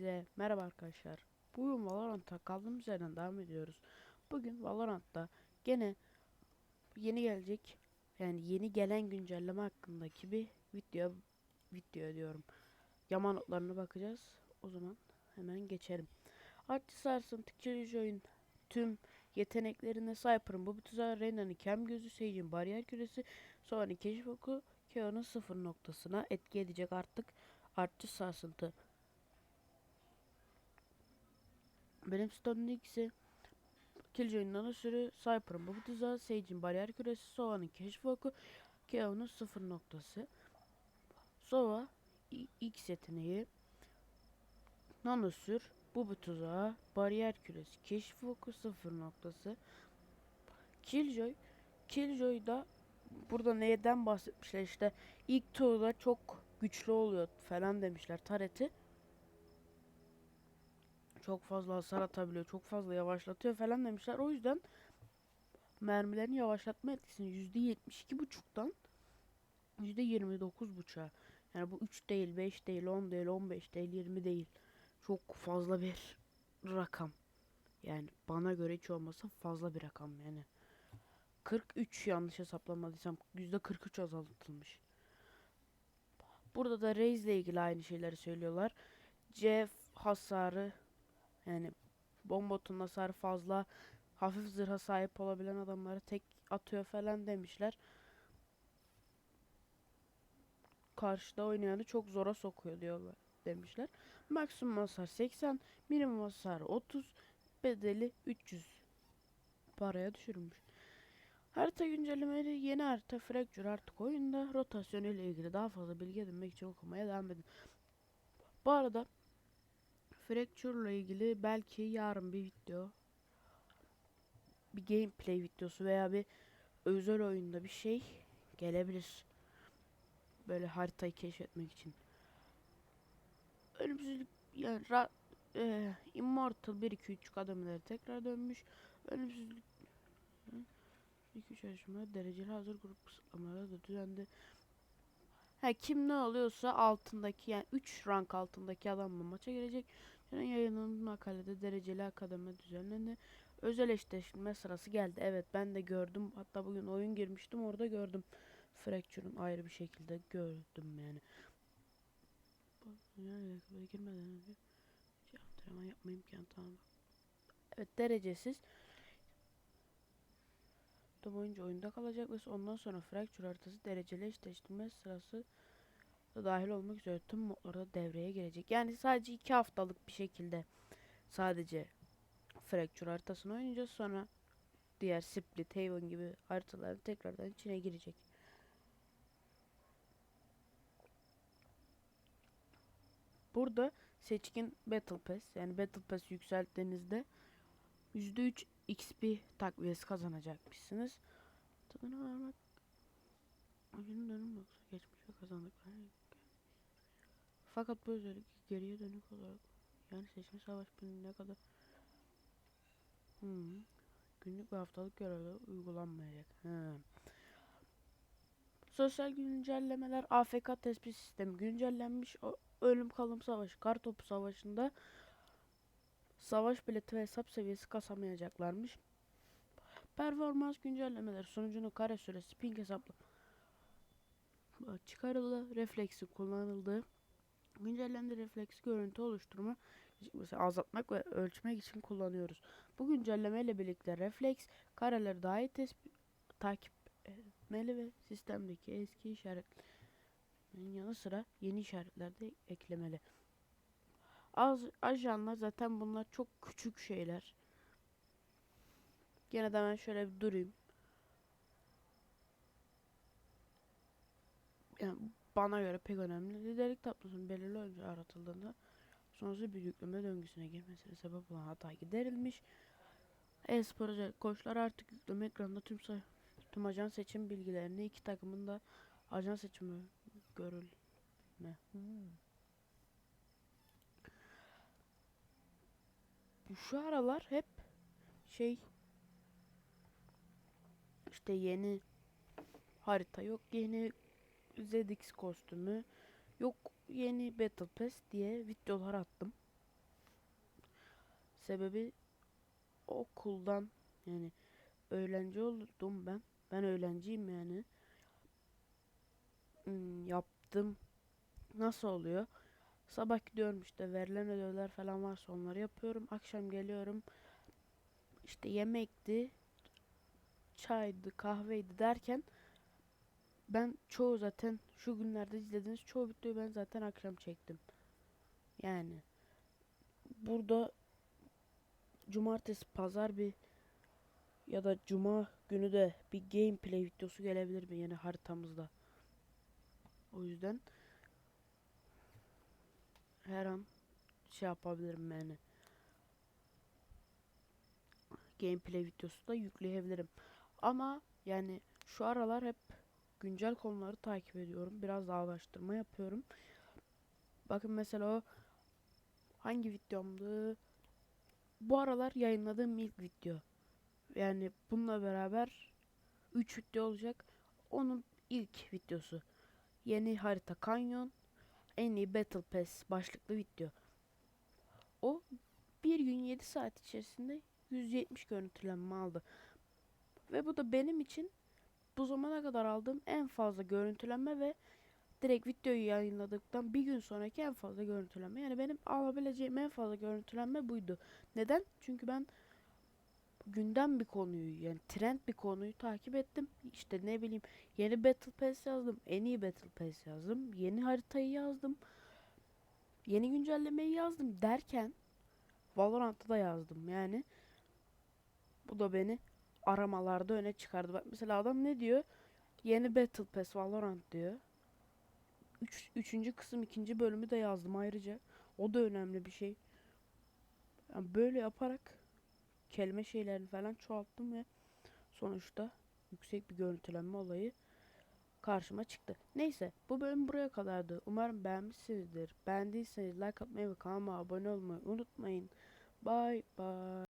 Hepinize merhaba arkadaşlar. Bugün Valorant'a kaldığımız yerden devam ediyoruz. Bugün Valorant'ta gene yeni gelecek yani yeni gelen güncelleme hakkındaki bir video video diyorum. Yama notlarına bakacağız. O zaman hemen geçelim. Artçı sarsın tıkçı oyun tüm yeteneklerine Cypher'ın bu tuzağı Reyna'nın kem gözü Sage'in bariyer küresi Soğan'ın keşif oku Keo'nun sıfır noktasına etki edecek artık artçı sarsıntı Benim Stone'un ikisi Killjoy'un nano sürü, Cypher'ın bu tuzağı, Sage'in bariyer küresi, Sova'nın keşif oku, Keo'nun sıfır noktası. Sova i- X yeteneği, nano sür, bu bu tuzağı, bariyer küresi, keşif oku, sıfır noktası. Killjoy, Killjoy'da burada neyden bahsetmişler işte ilk turda çok güçlü oluyor falan demişler Taret'i çok fazla hasar atabiliyor, çok fazla yavaşlatıyor falan demişler. O yüzden mermilerin yavaşlatma etkisini %72 buçuktan %29 buçuğa. Yani bu 3 değil, 5 değil, 10 değil, 15 değil, 20 değil. Çok fazla bir rakam. Yani bana göre hiç olmasa fazla bir rakam yani. 43 yanlış hesaplamadıysam %43 azaltılmış. Burada da Raze ile ilgili aynı şeyleri söylüyorlar. C hasarı yani bombotun hasarı fazla hafif zırha sahip olabilen adamları tek atıyor falan demişler. Karşıda oynayanı çok zora sokuyor diyorlar demişler. Maksimum hasar 80, minimum hasar 30, bedeli 300 paraya düşürülmüş. Harita güncellemeleri yeni harita Fracture artık oyunda rotasyon ile ilgili daha fazla bilgi edinmek için okumaya devam edin. Bu arada Fracture ile ilgili belki yarın bir video bir gameplay videosu veya bir özel oyunda bir şey gelebilir. Böyle haritayı keşfetmek için. Ölümsüzlük yani ra, e, Immortal 1 2 3 kademleri tekrar dönmüş. Ölümsüzlük 2 3 yarışma dereceli hazır grup kısıtlamaları da düzenli. Ha kim ne oluyorsa altındaki yani 3 rank altındaki adamla maça girecek. Yani yayınlanan makalede dereceli akademi düzenlendi. Özel eşleşme sırası geldi. Evet ben de gördüm. Hatta bugün oyun girmiştim orada gördüm. Fracture'un ayrı bir şekilde gördüm yani. Girmeden önce antrenman yapma imkanı tamam. Evet derecesiz. Da boyunca oyunda kalacak ve ondan sonra Fracture haritası dereceli eşleştirme sırası da dahil olmak üzere tüm modlarda devreye girecek. Yani sadece iki haftalık bir şekilde sadece Fracture haritasını oynayacağız. Sonra diğer Split, Haven gibi haritalar tekrardan içine girecek. Burada seçkin Battle Pass yani Battle Pass yükselttiğinizde %3 XP takviyesi kazanacakmışsınız. Tadına varmak Oyunun dönüm yoksa geçmişe kazandıkları fakat bu özellik geriye dönük olarak yani seçim savaş ne kadar hmm. günlük ve haftalık görevler uygulanmayacak. He. Sosyal güncellemeler AFK tespit sistemi güncellenmiş. Ölüm kalım savaşı, kartopu savaşında savaş bileti ve hesap seviyesi kasamayacaklarmış. Performans güncellemeler sonucunun kare süresi ping hesaplı çıkarıldı. Refleksi kullanıldı. Güncellendi refleks görüntü oluşturma mesela azaltmak ve ölçmek için kullanıyoruz. Bu güncelleme ile birlikte refleks kareleri daha iyi tespit takip etmeli ve sistemdeki eski işaretlerin yanı sıra yeni işaretler de eklemeli. Az ajanlar zaten bunlar çok küçük şeyler. Gene de ben şöyle bir durayım. Yani bana göre pek önemli. Liderlik tablosunun belirli önce aratıldığında sonrası bir yükleme döngüsüne girmesine sebep olan hata giderilmiş. E-spor koçlar artık yükleme ekranında tüm tüm ajan seçim bilgilerini iki takımın da ajan seçimi görülme. Hmm. Şu aralar hep şey işte yeni harita yok yeni ZX kostümü yok yeni Battle Pass diye videolar attım. Sebebi okuldan yani öğrenci oldum ben. Ben öğrenciyim yani. Hmm, yaptım. Nasıl oluyor? Sabah gidiyorum işte verilen ödevler falan varsa onları yapıyorum. Akşam geliyorum. İşte yemekti, çaydı, kahveydi derken ben çoğu zaten şu günlerde izlediğiniz çoğu videoyu ben zaten akşam çektim. Yani burada cumartesi, pazar bir ya da cuma günü de bir gameplay videosu gelebilir mi yeni haritamızda. O yüzden her an şey yapabilirim yani. Gameplay videosu da yükleyebilirim. Ama yani şu aralar hep güncel konuları takip ediyorum. Biraz daha araştırma yapıyorum. Bakın mesela o hangi videomdu? Bu aralar yayınladığım ilk video. Yani bununla beraber 3 video olacak. Onun ilk videosu. Yeni harita kanyon. En iyi Battle Pass başlıklı video. O bir gün 7 saat içerisinde 170 görüntülenme aldı. Ve bu da benim için bu zamana kadar aldığım en fazla görüntülenme ve direkt videoyu yayınladıktan bir gün sonraki en fazla görüntülenme. Yani benim alabileceğim en fazla görüntülenme buydu. Neden? Çünkü ben gündem bir konuyu yani trend bir konuyu takip ettim. İşte ne bileyim yeni Battle Pass yazdım. En iyi Battle Pass yazdım. Yeni haritayı yazdım. Yeni güncellemeyi yazdım derken Valorant'ta da yazdım. Yani bu da beni aramalarda öne çıkardı. Bak mesela adam ne diyor? Yeni Battle Pass Valorant diyor. Üç, üçüncü kısım ikinci bölümü de yazdım ayrıca. O da önemli bir şey. Yani böyle yaparak kelime şeylerini falan çoğalttım ve sonuçta yüksek bir görüntülenme olayı karşıma çıktı. Neyse bu bölüm buraya kadardı. Umarım beğenmişsinizdir. Beğendiyseniz like atmayı ve kanalıma abone olmayı unutmayın. Bye bye.